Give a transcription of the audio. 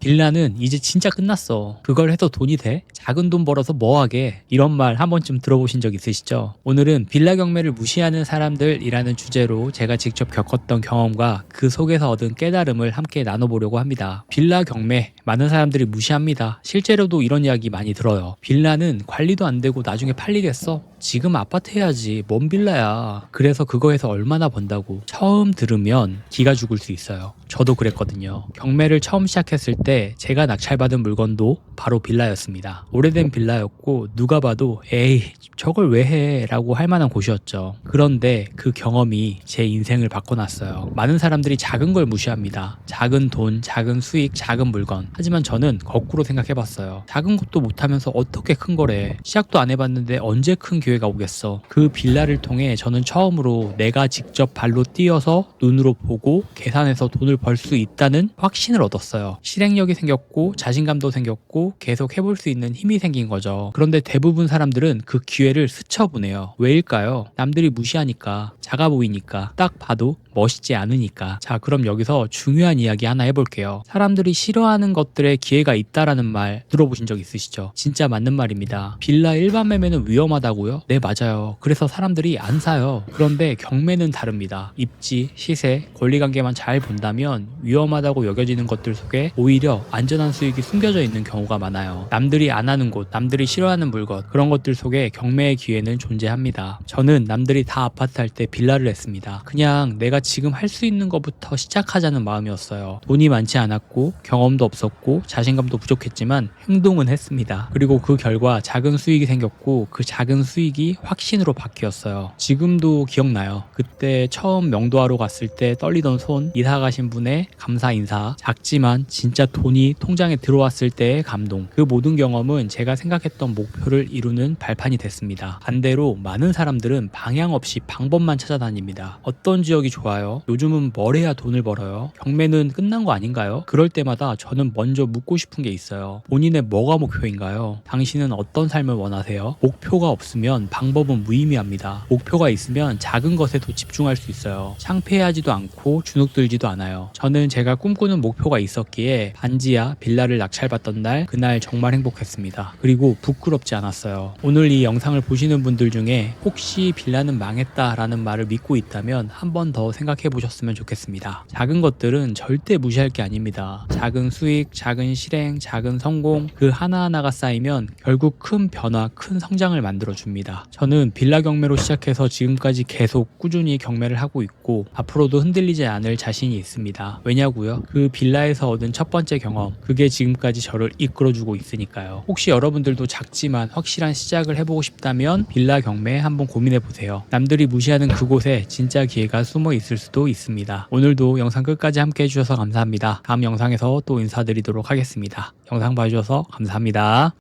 빌라는 이제 진짜 끝났어. 그걸 해도 돈이 돼? 작은 돈 벌어서 뭐하게? 이런 말 한 번쯤 들어보신 적 있으시죠? 오늘은 빌라 경매를 무시하는 사람들이라는 주제로 제가 직접 겪었던 경험과 그 속에서 얻은 깨달음을 함께 나눠보려고 합니다. 빌라 경매 많은 사람들이 무시합니다. 실제로도 이런 이야기 많이 들어요. 빌라는 관리도 안 되고 나중에 팔리겠어? 지금 아파트 해야지. 뭔 빌라야. 그래서 그거에서 얼마나 번다고. 처음 들으면 기가 죽을 수 있어요. 저도 그랬거든요. 경매를 처음 시작했을 때 제가 낙찰받은 물건도 바로 빌라였습니다. 오래된 빌라였고 누가 봐도 에이 저걸 왜 해? 라고 할 만한 곳이었죠. 그런데 그 경험이 제 인생을 바꿔놨어요. 많은 사람들이 작은 걸 무시합니다. 작은 돈, 작은 수익, 작은 물건. 하지만 저는 거꾸로 생각해봤어요. 작은 것도 못하면서 어떻게 큰 거래? 시작도 안 해봤는데 언제 큰 기회가 오겠어? 그 빌라를 통해 저는 처음으로 내가 직접 발로 뛰어서 눈으로 보고 계산해서 돈을 벌 수 있다는 확신을 얻었어요. 실행력이 생겼고 자신감도 생겼고 계속 해볼 수 있는 힘이 생긴 거죠. 그런데 대부분 사람들은 그 기회를 스쳐보네요. 왜일까요? 남들이 무시하니까, 작아 보이니까, 딱 봐도 멋있지 않으니까. 자, 그럼 여기서 중요한 이야기 하나 해볼게요. 사람들이 싫어하는 것들에 기회가 있다라는 말 들어보신 적 있으시죠? 진짜 맞는 말입니다. 빌라 일반 매매는 위험하다고요? 네, 맞아요. 그래서 사람들이 안 사요. 그런데 경매는 다릅니다. 입지, 시세, 권리관계만 잘 본다면 위험하다고 여겨지는 것들 속에 오히려 안전한 수익이 숨겨져 있는 경우가 많아요. 남들이 안 하는 곳, 남들이 싫어하는 물건, 그런 것들 속에 경매의 기회는 존재합니다. 저는 남들이 다 아파트 할 때 빌라를 했습니다. 그냥 내가 지금 할 수 있는 것부터 시작하자는 마음이었어요. 돈이 많지 않았고 경험도 없었고 자신감도 부족했지만 행동은 했습니다. 그리고 그 결과 작은 수익이 생겼고 그 작은 수익이 확신으로 바뀌었어요. 지금도 기억나요. 그때 처음 명도하러 갔을 때 떨리던 손, 이사 가신 분의 감사 인사, 작지만 진짜 돈이 통장에 들어왔을 때의 감동. 그 모든 경험은 제가 생각했던 목표를 이루는 발판이 됐습니다. 반대로 많은 사람들은 방향 없이 방법만 찾아다닙니다. 어떤 지역이 좋아 요? 요즘은 뭘 해야 돈을 벌어요? 경매는 끝난 거 아닌가요? 그럴 때마다 저는 먼저 묻고 싶은 게 있어요. 본인의 뭐가 목표인가요? 당신은 어떤 삶을 원하세요? 목표가 없으면 방법은 무의미합니다. 목표가 있으면 작은 것에도 집중할 수 있어요. 창피하지도 않고 주눅들지도 않아요. 저는 제가 꿈꾸는 목표가 있었기에 반지하 빌라를 낙찰받던 날 그날 정말 행복했습니다. 그리고 부끄럽지 않았어요. 오늘 이 영상을 보시는 분들 중에 혹시 빌라는 망했다라는 말을 믿고 있다면 한 번 더 생각해 보셨으면 좋겠습니다. 작은 것들은 절대 무시할 게 아닙니다. 작은 수익, 작은 실행, 작은 성공 그 하나하나가 쌓이면 결국 큰 변화, 큰 성장을 만들어 줍니다. 저는 빌라 경매로 시작해서 지금까지 계속 꾸준히 경매를 하고 있고 앞으로도 흔들리지 않을 자신이 있습니다. 왜냐고요? 그 빌라에서 얻은 첫 번째 경험, 그게 지금까지 저를 이끌어주고 있으니까요. 혹시 여러분들도 작지만 확실한 시작을 해보고 싶다면 빌라 경매 한번 고민해 보세요. 남들이 무시하는 그곳에 진짜 기회가 숨어 있을 수도 있습니다. 오늘도 영상 끝까지 함께 해주셔서 감사합니다. 다음 영상에서 또 인사드리도록 하겠습니다. 영상 봐주셔서 감사합니다.